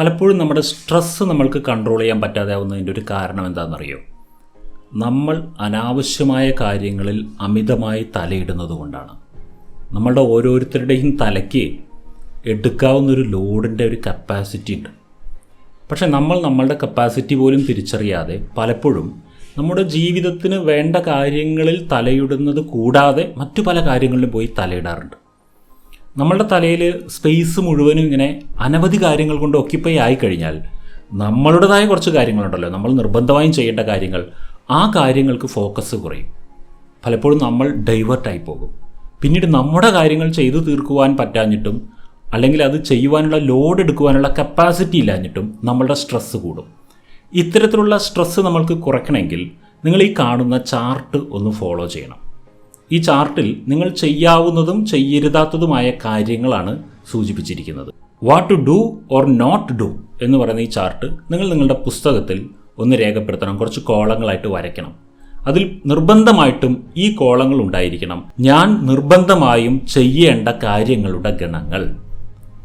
പലപ്പോഴും നമ്മുടെ സ്ട്രെസ്സ് നമ്മൾക്ക് കൺട്രോൾ ചെയ്യാൻ പറ്റാതെ ആവുന്നതിന്റെ ഒരു കാരണം എന്താണെന്നറിയോ? നമ്മൾ അനാവശ്യമായ കാര്യങ്ങളിൽ അമിതമായി തലയിടുന്നത് കൊണ്ടാണ്. നമ്മളുടെ ഓരോരുത്തരുടെയും തലയ്ക്ക് എടുക്കാവുന്നൊരു ലോഡിന്റെ ഒരു കപ്പാസിറ്റി ഉണ്ട്. പക്ഷെ നമ്മൾ നമ്മളുടെ കപ്പാസിറ്റി പോലും തിരിച്ചറിയാതെ പലപ്പോഴും നമ്മുടെ ജീവിതത്തിന് വേണ്ട കാര്യങ്ങളിൽ തലയിടുന്നത് കൂടാതെ മറ്റു പല കാര്യങ്ങളിലും പോയി തലയിടാറുണ്ട്. നമ്മളുടെ തലയിൽ സ്പേസ് മുഴുവനും ഇങ്ങനെ അനവധി കാര്യങ്ങൾ കൊണ്ട് ഒക്കിപ്പൈ ആയിക്കഴിഞ്ഞാൽ നമ്മളുടേതായ കുറച്ച് കാര്യങ്ങളുണ്ടല്ലോ. നമ്മൾ നിർബന്ധമായും ചെയ്യേണ്ട കാര്യങ്ങൾ. ആ കാര്യങ്ങൾക്ക് ഫോക്കസ് കുറയും. പലപ്പോഴും നമ്മൾ ഡൈവേർട്ടായി പോകും. പിന്നീട് നമ്മുടെ കാര്യങ്ങൾ ചെയ്തു തീർക്കുവാൻ പറ്റാഞ്ഞിട്ടും അല്ലെങ്കിൽ അത് ചെയ്യുവാനുള്ള ലോഡ് എടുക്കുവാനുള്ള കപ്പാസിറ്റി ഇല്ലാഞ്ഞിട്ടും നമ്മളുടെ സ്ട്രെസ്സ് കൂടും. ഇത്തരത്തിലുള്ള സ്ട്രെസ്സ് നമ്മൾക്ക് കുറയ്ക്കണമെങ്കിൽ നിങ്ങൾ ഈ കാണുന്ന ചാർട്ട് ഒന്ന് ഫോളോ ചെയ്യണം. ഈ ചാർട്ടിൽ നിങ്ങൾ ചെയ്യാവുന്നതും ചെയ്യരുതാത്തതുമായ കാര്യങ്ങളാണ് സൂചിപ്പിച്ചിരിക്കുന്നത്. What to do or not do എന്ന് പറയുന്ന ഈ ചാർട്ട് നിങ്ങൾ നിങ്ങളുടെ പുസ്തകത്തിൽ ഒന്ന് രേഖപ്പെടുത്തണം. കുറച്ച് കോളങ്ങളായിട്ട് വരയ്ക്കണം. അതിൽ നിർബന്ധമായിട്ടും ഈ കോളങ്ങൾ ഉണ്ടായിരിക്കണം. ഞാൻ നിർബന്ധമായും ചെയ്യേണ്ട കാര്യങ്ങളുടെ ഗണങ്ങൾ.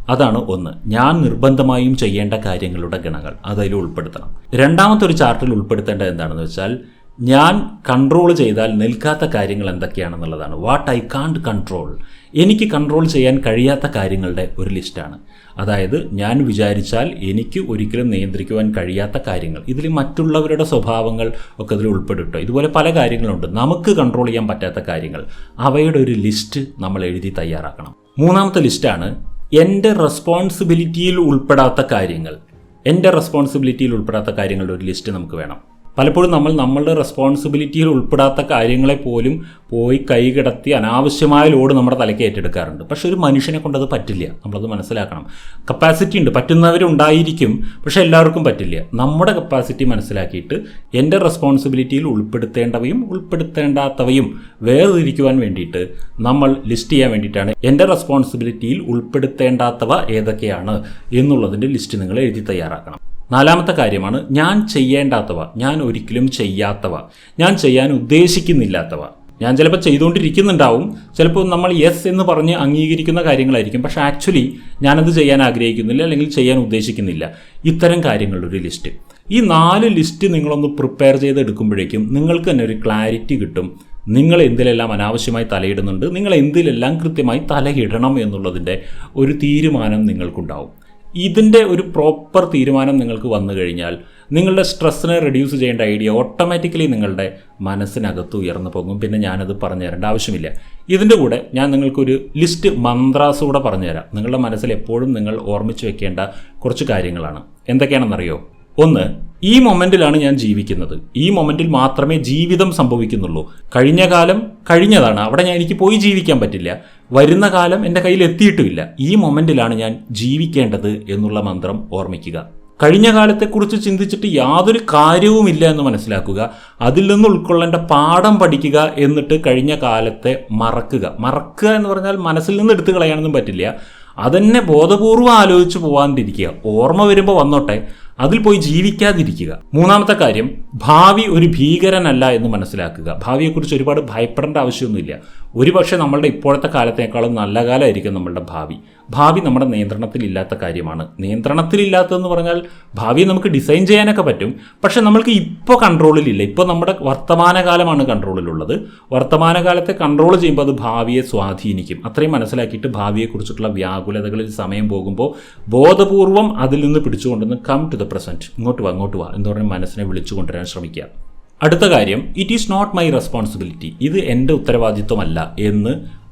അതാണ് ഒന്ന്. ഞാൻ നിർബന്ധമായും ചെയ്യേണ്ട കാര്യങ്ങളുടെ ഗണങ്ങൾ. അതിൽ ഉൾപ്പെടുത്തണം. രണ്ടാമത്തെ ഒരു ചാർട്ടിൽ ഉൾപ്പെടുത്തേണ്ടത് എന്താണെന്ന് വെച്ചാൽ ഞാൻ കൺട്രോൾ ചെയ്താൽ നിൽക്കാത്ത കാര്യങ്ങൾ എന്തൊക്കെയാണെന്നുള്ളതാണ്. വാട്ട് ഐ കാണ്ട് കൺട്രോൾ എനിക്ക് കൺട്രോൾ ചെയ്യാൻ കഴിയാത്ത കാര്യങ്ങളുടെ ഒരു ലിസ്റ്റാണ് അതായത് ഞാൻ വിചാരിച്ചാൽ എനിക്ക് ഒരിക്കലും നിയന്ത്രിക്കുവാൻ കഴിയാത്ത കാര്യങ്ങൾ. ഇതിൽ മറ്റുള്ളവരുടെ സ്വഭാവങ്ങൾ ഒക്കെ ഇതിൽ ഉൾപ്പെട്ടിട്ടോ. ഇതുപോലെ പല കാര്യങ്ങളുണ്ട്. നമുക്ക് കൺട്രോൾ ചെയ്യാൻ പറ്റാത്ത കാര്യങ്ങൾ. അവയുടെ ഒരു ലിസ്റ്റ് നമ്മൾ എഴുതി തയ്യാറാക്കണം. മൂന്നാമത്തെ ലിസ്റ്റാണ് എന്റെ റെസ്പോൺസിബിലിറ്റിയിൽ ഉൾപ്പെടാത്ത കാര്യങ്ങൾ. എന്റെ റെസ്പോൺസിബിലിറ്റിയിൽ ഉൾപ്പെടാത്ത കാര്യങ്ങളുടെ ഒരു ലിസ്റ്റ് നമുക്ക് വേണം. പലപ്പോഴും നമ്മൾ നമ്മളുടെ റെസ്പോൺസിബിലിറ്റിയിൽ ഉൾപ്പെടാത്ത കാര്യങ്ങളെ പോലും പോയി കൈകിടത്തി അനാവശ്യമായ ലോഡ് നമ്മുടെ തലയ്ക്ക് ഏറ്റെടുക്കാറുണ്ട്. പക്ഷെ ഒരു മനുഷ്യനെ കൊണ്ട് അത് പറ്റില്ല. നമ്മളത് മനസ്സിലാക്കണം. കപ്പാസിറ്റി ഉണ്ട്. പറ്റുന്നവരുണ്ടായിരിക്കും. പക്ഷെ എല്ലാവർക്കും പറ്റില്ല. നമ്മുടെ കപ്പാസിറ്റി മനസ്സിലാക്കിയിട്ട് എന്റെ റെസ്പോൺസിബിലിറ്റിയിൽ ഉൾപ്പെടുത്തേണ്ടവയും ഉൾപ്പെടുത്തേണ്ടാത്തവയും വേർതിരിക്കുവാൻ വേണ്ടിയിട്ട് നമ്മൾ ലിസ്റ്റ് ചെയ്യാൻ വേണ്ടിയിട്ടാണ് എന്റെ റെസ്പോൺസിബിലിറ്റിയിൽ ഉൾപ്പെടുത്തേണ്ടാത്തവ ഏതൊക്കെയാണ് എന്നുള്ളതിന്റെ ലിസ്റ്റ് നിങ്ങൾ എഴുതി തയ്യാറാക്കണം. നാലാമത്തെ കാര്യമാണ് ഞാൻ ചെയ്യേണ്ടാത്തവ ഞാൻ ഒരിക്കലും ചെയ്യാത്തവ ഞാൻ ചെയ്യാൻ ഉദ്ദേശിക്കുന്നില്ലാത്തവ. ഞാൻ ചിലപ്പോൾ ചെയ്തുകൊണ്ടിരിക്കുന്നുണ്ടാവും ചിലപ്പോൾ നമ്മൾ യെസ് എന്ന് പറഞ്ഞ് അംഗീകരിക്കുന്ന കാര്യങ്ങളായിരിക്കും പക്ഷെ ആക്ച്വലി ഞാനത് ചെയ്യാൻ ആഗ്രഹിക്കുന്നില്ല അല്ലെങ്കിൽ ചെയ്യാൻ ഉദ്ദേശിക്കുന്നില്ല. ഇത്തരം കാര്യങ്ങളുടെ ഒരു ലിസ്റ്റ് ഈ നാല് ലിസ്റ്റ് നിങ്ങളൊന്ന് പ്രിപ്പയർ ചെയ്തെടുക്കുമ്പോഴേക്കും നിങ്ങൾക്ക് തന്നെ ഒരു ക്ലാരിറ്റി കിട്ടും. നിങ്ങൾ എന്തിലെല്ലാം അനാവശ്യമായി തലയിടുന്നുണ്ട് നിങ്ങൾ എന്തിലെല്ലാം കൃത്യമായി തലയിടണം എന്നുള്ളതിന്റെ ഒരു തീരുമാനം നിങ്ങൾക്കുണ്ടാവും. ഇതിന്റെ ഒരു പ്രോപ്പർ തീരുമാനം നിങ്ങൾക്ക് വന്നു കഴിഞ്ഞാൽ നിങ്ങളുടെ സ്ട്രെസ്സിനെ റെഡ്യൂസ് ചെയ്യേണ്ട ഐഡിയ ഓട്ടോമാറ്റിക്കലി നിങ്ങളുടെ മനസ്സിനകത്ത് ഉയർന്നു പോകും പിന്നെ ഞാനത് പറഞ്ഞു തരേണ്ട ആവശ്യമില്ല. ഇതിന്റെ കൂടെ ഞാൻ നിങ്ങൾക്കൊരു ലിസ്റ്റ് മന്ത്രാസ് കൂടെ പറഞ്ഞുതരാം നിങ്ങളുടെ മനസ്സിൽ എപ്പോഴും നിങ്ങൾ ഓർമ്മിച്ച് വെക്കേണ്ട കുറച്ച് കാര്യങ്ങളാണ്. എന്തൊക്കെയാണെന്നറിയോ? ഒന്ന് ഈ മൊമെന്റിലാണ് ഞാൻ ജീവിക്കുന്നത്. ഈ മൊമെന്റിൽ മാത്രമേ ജീവിതം സംഭവിക്കുന്നുള്ളൂ. കഴിഞ്ഞ കാലം കഴിഞ്ഞതാണ്. അവിടെ ഞാൻ എനിക്ക് പോയി ജീവിക്കാൻ പറ്റില്ല. വരുന്ന കാലം എന്റെ കയ്യിൽ എത്തിയിട്ടുമില്ല. ഈ മൊമെന്റിലാണ് ഞാൻ ജീവിക്കേണ്ടത് എന്നുള്ള മന്ത്രം ഓർമ്മിക്കുക. കഴിഞ്ഞ കാലത്തെക്കുറിച്ച് ചിന്തിച്ചിട്ട് യാതൊരു കാര്യവുമില്ല എന്ന് മനസ്സിലാക്കുക. അതിൽ നിന്ന് ഉൾക്കൊള്ളേണ്ട പാഠം പഠിക്കുക എന്നിട്ട് കഴിഞ്ഞ കാലത്തെ മറക്കുക. മറക്കുക എന്ന് പറഞ്ഞാൽ മനസ്സിൽ നിന്ന് എടുത്തു കളയാനൊന്നും പറ്റില്ല. അതന്നെ ബോധപൂർവം ആലോചിച്ച് പോകാണ്ടിരിക്കുക ഓർമ്മ വരുമ്പോൾ വന്നോട്ടെ അതിൽ പോയി ജീവിക്കാതിരിക്കുക. മൂന്നാമത്തെ കാര്യം ഭാവി ഒരു ഭീകരനല്ല എന്ന് മനസ്സിലാക്കുക. ഭാവിയെക്കുറിച്ച് ഒരുപാട് ഭയപ്പെടേണ്ട ആവശ്യമൊന്നുമില്ല. ഒരുപക്ഷെ നമ്മളുടെ ഇപ്പോഴത്തെ കാലത്തേക്കാളും നല്ല കാലമായിരിക്കും നമ്മളുടെ ഭാവി. ഭാവി നമ്മുടെ നിയന്ത്രണത്തിലില്ലാത്ത കാര്യമാണ്. നിയന്ത്രണത്തിലില്ലാത്തതെന്ന് പറഞ്ഞാൽ ഭാവിയെ നമുക്ക് ഡിസൈൻ ചെയ്യാനൊക്കെ പറ്റും. പക്ഷെ നമ്മൾക്ക് ഇപ്പോൾ കൺട്രോളിലില്ല. ഇപ്പോൾ നമ്മുടെ വർത്തമാനകാലമാണ് കൺട്രോളിലുള്ളത്. വർത്തമാനകാലത്തെ കൺട്രോൾ ചെയ്യുമ്പോൾ അത് ഭാവിയെ സ്വാധീനിക്കും. അത്രയും മനസ്സിലാക്കിയിട്ട് ഭാവിയെക്കുറിച്ചിട്ടുള്ള വ്യാകുലതകളിൽ സമയം പോകുമ്പോൾ ബോധപൂർവം അതിൽ നിന്ന് പിടിച്ചുകൊണ്ടുവന്ന് കം ടു ദ പ്രസന്റ് ഇങ്ങോട്ട് വാ അങ്ങോട്ട് വാ എന്ന് പറഞ്ഞ് മനസ്സിനെ വിളിച്ചു കൊണ്ടുവരാൻ ശ്രമിക്കുക. അടുത്ത കാര്യം it is not my responsibility ഇത് എന്റെ ഉത്തരവാദിത്വമല്ല എന്ന്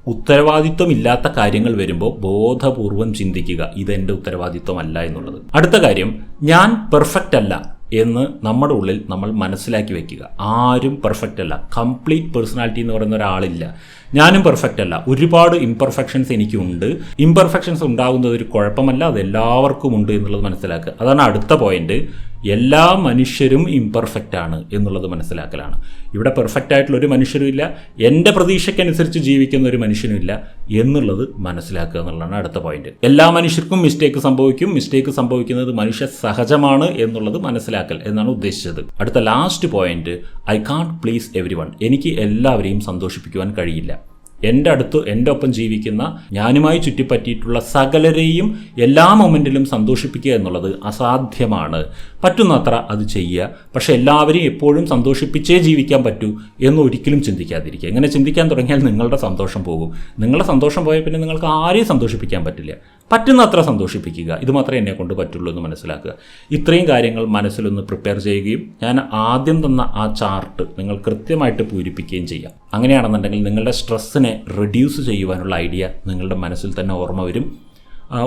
ഉത്തരവാദിത്വമില്ലാത്ത കാര്യങ്ങൾ വരുമ്പോൾ ബോധപൂർവം ചിന്തിക്കുക ഇത് ഉത്തരവാദിത്വമല്ല എന്നുള്ളത്. അടുത്ത കാര്യം ഞാൻ പെർഫെക്റ്റ് അല്ല എന്ന് നമ്മുടെ ഉള്ളിൽ നമ്മൾ മനസ്സിലാക്കി വെക്കുക. ആരും പെർഫെക്റ്റ് അല്ല. കംപ്ലീറ്റ് പേഴ്സണാലിറ്റി എന്ന് പറയുന്ന ഒരാളില്ല. ഞാനും പെർഫെക്റ്റ് അല്ല. ഒരുപാട് ഇംപെർഫെക്ഷൻസ് എനിക്കുണ്ട്. ഇംപെർഫെക്ഷൻസ് ഉണ്ടാകുന്നത് ഒരു കുഴപ്പമല്ല. അത് എല്ലാവർക്കും ഉണ്ട് എന്നുള്ളത് മനസ്സിലാക്കുക. അതാണ് അടുത്ത പോയിന്റ് എല്ലാ മനുഷ്യരും ഇംപെർഫെക്റ്റ് ആണ് എന്നുള്ളത് മനസ്സിലാക്കലാണ്. ഇവിടെ പെർഫെക്റ്റ് ആയിട്ടുള്ള ഒരു മനുഷ്യരും ഇല്ല എന്റെ പ്രതീക്ഷയ്ക്കനുസരിച്ച് ജീവിക്കുന്ന ഒരു മനുഷ്യനും ഇല്ല എന്നുള്ളത് മനസ്സിലാക്കുക എന്നുള്ളതാണ് അടുത്ത പോയിന്റ് എല്ലാ മനുഷ്യർക്കും മിസ്റ്റേക്ക് സംഭവിക്കും മിസ്റ്റേക്ക് സംഭവിക്കുന്നത് മനുഷ്യ സഹജമാണ് എന്നുള്ളത് മനസ്സിലാക്കൽ എന്നാണ് ഉദ്ദേശിച്ചത്. അടുത്ത last point I can't please every എനിക്ക് എല്ലാവരെയും സന്തോഷിപ്പിക്കുവാൻ കഴിയില്ല. എന്റെ അടുത്ത് എന്റെ ഒപ്പം ജീവിക്കുന്ന ഞാനുമായി ചുറ്റിപ്പറ്റിയിട്ടുള്ള സകലരെയും എല്ലാ മൊമെന്റിലും സന്തോഷിപ്പിക്കുക എന്നുള്ളത് അസാധ്യമാണ്. പറ്റുന്നത്ര അത് ചെയ്യുക. പക്ഷേ എല്ലാവരെയും എപ്പോഴും സന്തോഷിപ്പിച്ചേ ജീവിക്കാൻ പറ്റൂ എന്ന് ഒരിക്കലും ചിന്തിക്കാതിരിക്കുക. ഇങ്ങനെ ചിന്തിക്കാൻ തുടങ്ങിയാൽ നിങ്ങളുടെ സന്തോഷം പോകും. നിങ്ങളുടെ സന്തോഷം പോയാൽ പിന്നെ നിങ്ങൾക്ക് ആരെയും സന്തോഷിപ്പിക്കാൻ പറ്റില്ല. പറ്റുന്നത്ര സന്തോഷിപ്പിക്കുക. ഇത് മാത്രമേ എന്നെ കൊണ്ട് പറ്റുള്ളൂ എന്ന് മനസ്സിലാക്കുക. ഇത്രയും കാര്യങ്ങൾ മനസ്സിലൊന്ന് പ്രിപ്പയർ ചെയ്യുകയും ഞാൻ ആദ്യം തന്ന ആ ചാർട്ട് നിങ്ങൾ കൃത്യമായിട്ട് പൂരിപ്പിക്കുകയും ചെയ്യാം. അങ്ങനെയാണെന്നുണ്ടെങ്കിൽ നിങ്ങളുടെ സ്ട്രെസ്സിനെ റെഡ്യൂസ് ചെയ്യുവാനുള്ള ഐഡിയ നിങ്ങളുടെ മനസ്സിൽ തന്നെ ഓർമ്മ വരും.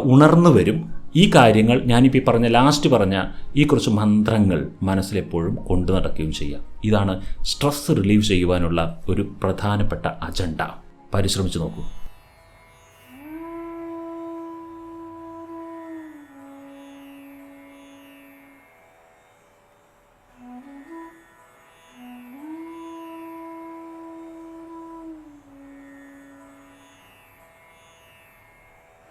ഉണർന്നു വരും. ഈ കാര്യങ്ങൾ ഞാനിപ്പോൾ പറഞ്ഞ ലാസ്റ്റ് പറഞ്ഞ ഈ കുറച്ച് മന്ത്രങ്ങൾ മനസ്സിലെപ്പോഴും കൊണ്ടു നടക്കുകയും ചെയ്യാം. ഇതാണ് സ്ട്രെസ് റിലീവ് ചെയ്യുവാനുള്ള ഒരു പ്രധാനപ്പെട്ട അജണ്ട പരിശ്രമിച്ചു നോക്കൂ.